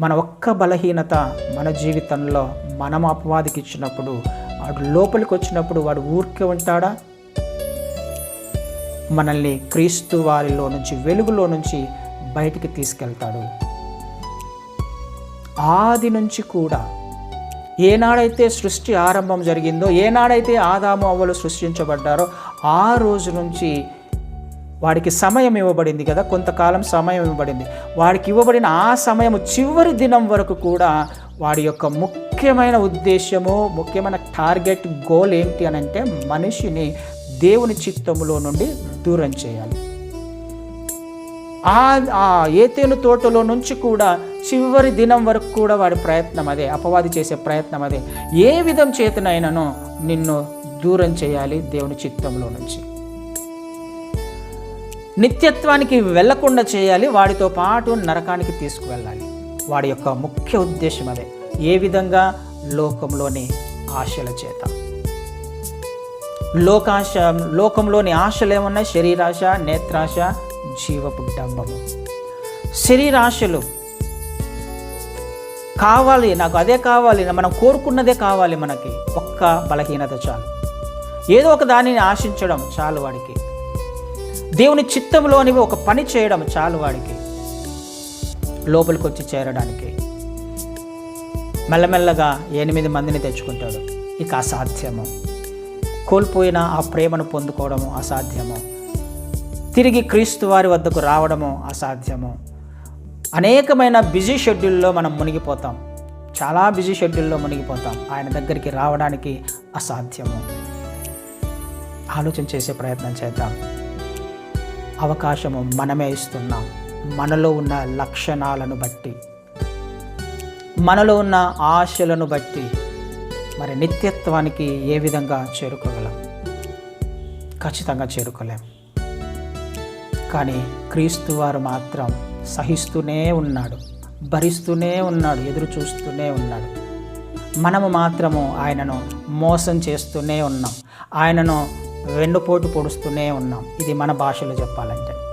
మన ఒక్క బలహీనత మన జీవితంలో మనం అపవాదికి ఇచ్చినప్పుడు వాడు లోపలికి వచ్చినప్పుడు వాడు ఊరికే ఉంటాడా? మనల్ని క్రీస్తు వారిలో నుంచి వెలుగులో నుంచి బయటికి తీసుకెళ్తాడు. ఆది నుంచి కూడా ఏనాడైతే సృష్టి ఆరంభం జరిగిందో ఏనాడైతే ఆదాము అవ్వలు సృష్టించబడ్డారో ఆ రోజు నుంచి వాడికి సమయం ఇవ్వబడింది కదా కొంతకాలం సమయం ఇవ్వబడింది. వాడికి ఇవ్వబడిన ఆ సమయం చివరి దినం వరకు కూడా వాడి యొక్క ముఖ్యమైన ఉద్దేశము ముఖ్యమైన టార్గెట్ గోల్ ఏంటి అని అంటే మనిషిని దేవుని చిత్తములో నుండి దూరం చేయాలి. ఆ ఆ ఏతేను తోటలో నుంచి కూడా చివరి దినం వరకు కూడా వాడి ప్రయత్నం అదే అపవాది చేసే ప్రయత్నం అదే. ఏ విధం చేతనైనానో నిన్ను దూరం చేయాలి దేవుని చిత్తంలో నుంచి. నిత్యత్వానికి వెళ్ళకుండా చేయాలి వాడితో పాటు నరకానికి తీసుకువెళ్ళాలి. వాడి యొక్క ముఖ్య ఉద్దేశం అదే. ఏ విధంగా? లోకంలోని ఆశల చేత. లోకాశ లోకంలోని ఆశలు ఏమున్నాయి? శరీరాశ నేత్రాశ జీవపు డంబము. శరీరాశలు కావాలి నాకు అదే కావాలి మనం కోరుకున్నదే కావాలి మనకి. ఒక్క బలహీనత చాలు. ఏదో ఒక దానిని ఆశించడం చాలు వాడికి. దేవుని చిత్తంలోనివి ఒక పని చేయడం చాలు వాడికి. లోపలికి వచ్చి చేరడానికి. మెల్లమెల్లగా ఎనిమిది మందిని తెచ్చుకుంటాడు. ఇక అసాధ్యము. కోల్పోయిన ఆ ప్రేమను పొందుకోవడము అసాధ్యము. తిరిగి క్రీస్తు వారి వద్దకు రావడము అసాధ్యము. అనేకమైన బిజీ షెడ్యూల్లో మనం మునిగిపోతాం. చాలా బిజీ షెడ్యూల్లో మునిగిపోతాం. ఆయన దగ్గరికి రావడానికి అసాధ్యము. ఆలోచన చేసే ప్రయత్నం చేద్దాం. అవకాశము మనమే ఇస్తున్నాం. మనలో ఉన్న లక్షణాలను బట్టి మనలో ఉన్న ఆశలను బట్టి మరి నిత్యత్వానికి ఏ విధంగా చేరుకోగలం? ఖచ్చితంగా చేరుకోలేం. కానీ క్రీస్తు వారు మాత్రం సహిస్తూనే ఉన్నాడు భరిస్తూనే ఉన్నాడు ఎదురు చూస్తూనే ఉన్నాడు. మనము మాత్రము ఆయనను మోసం చేస్తూనే ఉన్నాం. ఆయనను వెన్నుపోటు పొడుస్తూనే ఉన్నాం. ఇది మన భాషలో చెప్పాలంటే.